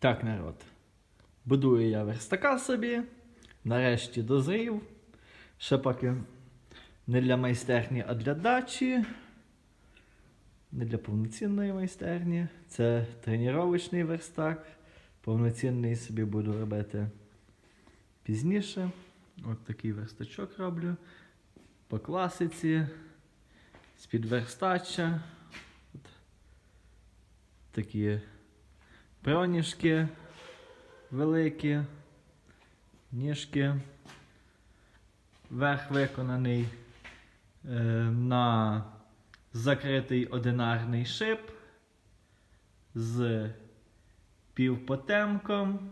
Так, народ. Будую я верстака собі. Нарешті дозрів. Ще поки не для майстерні, а для дачі. Не для повноцінної майстерні. Це тренувальний верстак. Повноцінний собі буду робити пізніше. От такий верстачок роблю. По класиці. З-під верстача. От такі проніжки великі, ніжки. Верх виконаний е, на закритий одинарний шип з півпотемком.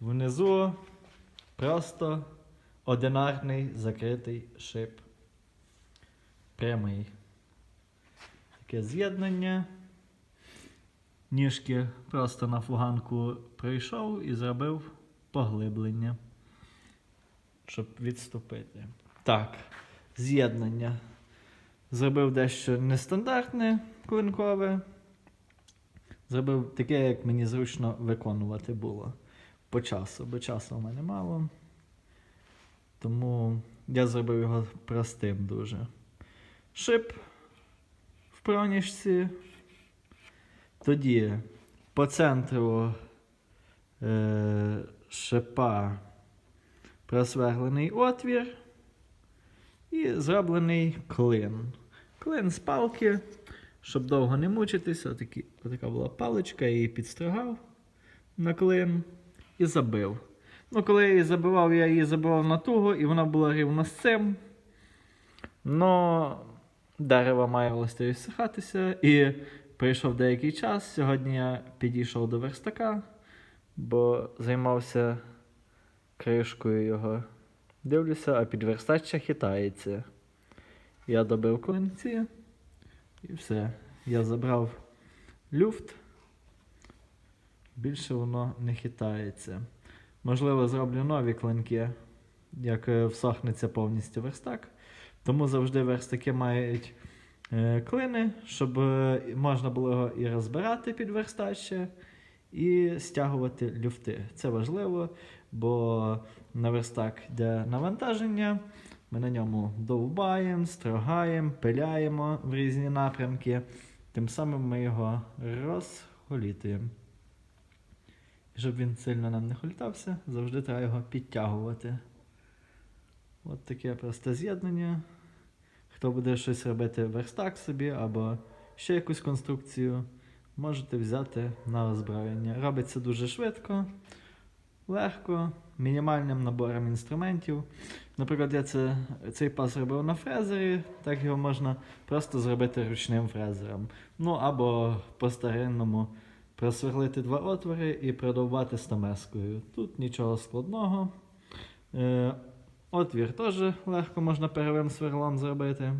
Внизу просто одинарний закритий шип. Прямий. Таке з'єднання. Ніжки просто на фуганку пройшов і зробив поглиблення, щоб відступити. Так, з'єднання. Зробив дещо нестандартне клинкове. Зробив таке, як мені зручно виконувати було по часу, бо часу в мене мало. Тому я зробив його простим дуже. Шип в проніжці. Тоді по центру е, шипа просверлений отвір і зроблений клин. Клин з палки, щоб довго не мучитися. Отакі, отака була паличка, я її підстригав на клин і забив. Ну, коли я її забивав, я її забивав на туго, і вона була рівно з цим. Но дерево має властивість сихатися. І прийшов деякий час. Сьогодні я підійшов до верстака, бо займався кришкою його. Дивлюся, а під верстача хитається. Я добив клинці і все. Я забрав люфт. Більше воно не хитається. Можливо, зроблю нові клинки, як е, всохнеться повністю верстак. Тому завжди верстаки мають клини, щоб е, можна було його і розбирати під верстаче, і стягувати люфти. Це важливо, бо на верстак йде навантаження. Ми на ньому довбаємо, строгаємо, пиляємо в різні напрямки. Тим самим ми його розхолітуємо. Щоб він сильно нам не холітався, завжди треба його підтягувати. От таке просте з'єднання. Хто буде щось робити верстак собі або ще якусь конструкцію, можете взяти на озброєння. Робиться дуже швидко, легко, мінімальним набором інструментів. Наприклад, я це, цей паз робив на фрезері, так його можна просто зробити ручним фрезером. Ну або по старинному просверлити два отвори і продовбати стамескою. Тут нічого складного. Отвір теж легко можна перевим сверлом зробити.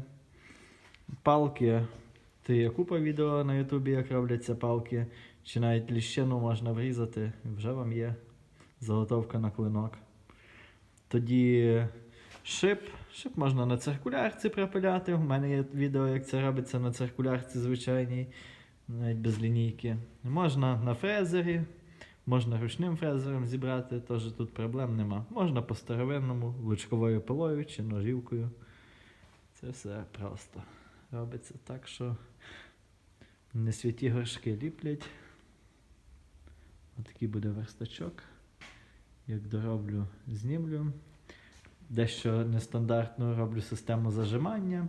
Палки. Ти є купа відео на Ютубі, як робляться палки. Чи навіть ліщину можна врізати, вже вам є заготовка на клинок. Тоді шип. Шип можна на циркулярці припиляти. У мене є відео, як це робиться на циркулярці звичайній, навіть без лінійки. Можна на фрезері. Можна ручним фрезером зібрати, теж тут проблем нема. Можна по старовинному, лучковою пилою чи ножівкою. Це все просто робиться так, що не святі горшки ліплять. Отакий буде верстачок. Як дороблю, знімлю. Дещо нестандартно роблю систему зажимання.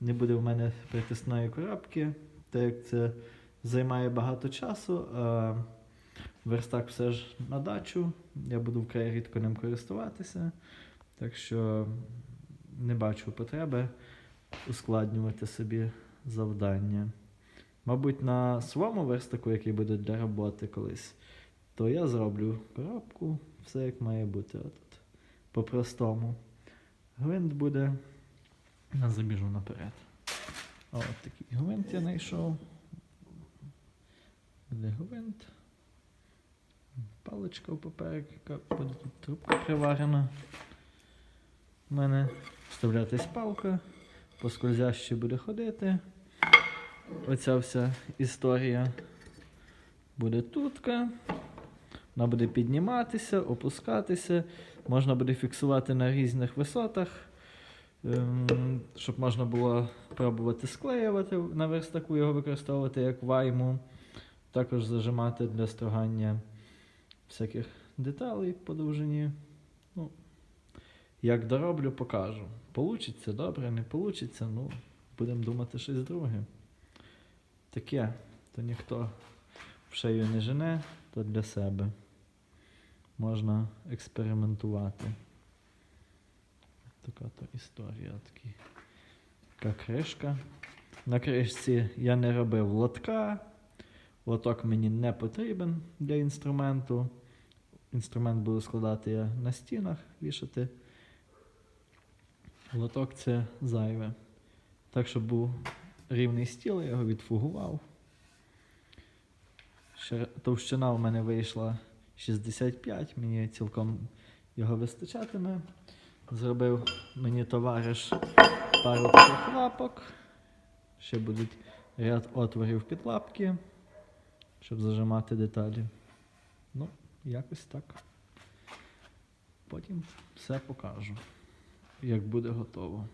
Не буде в мене притисної коробки, так як це займає багато часу. А Верстак все ж на дачу. Я буду вкрай рідко ним користуватися. Так що не бачу потреби ускладнювати собі завдання. Мабуть, на своєму верстаку, який буде для роботи колись, то я зроблю коробку, все як має бути. Отут. По-простому. Гвинт буде. Я забіжу наперед. От такий гвинт я знайшов. Де гвинт? Паличка в поперек, яка буде тут трубка приварена. У мене вставлятись палка, по скользящій буде ходити. Оця вся історія буде тутка. Вона буде підніматися, опускатися. Можна буде фіксувати на різних висотах, ем, щоб можна було пробувати склеювати на верстаку, його використовувати як вайму. Також зажимати для строгання всяких деталей по довжині. Ну, як дороблю, покажу. Получиться добре, не получиться, ну, будемо думати щось друге. Таке, то ніхто в шею не жене, то для себе. Можна експериментувати. Така то історія. Такий. Така кришка. На кришці я не робив лотка. Лоток мені не потрібен для інструменту. Інструмент буду складати я на стінах, вішати. Лоток це зайве. Так, щоб був рівний стіл, я його відфугував. Товщина в мене вийшла 65, мені цілком його вистачатиме. Зробив мені товариш пару таких лапок. Ще будуть ряд отворів під лапки, щоб зажимати деталі. Ну, якось так. Потім все покажу, як буде готово.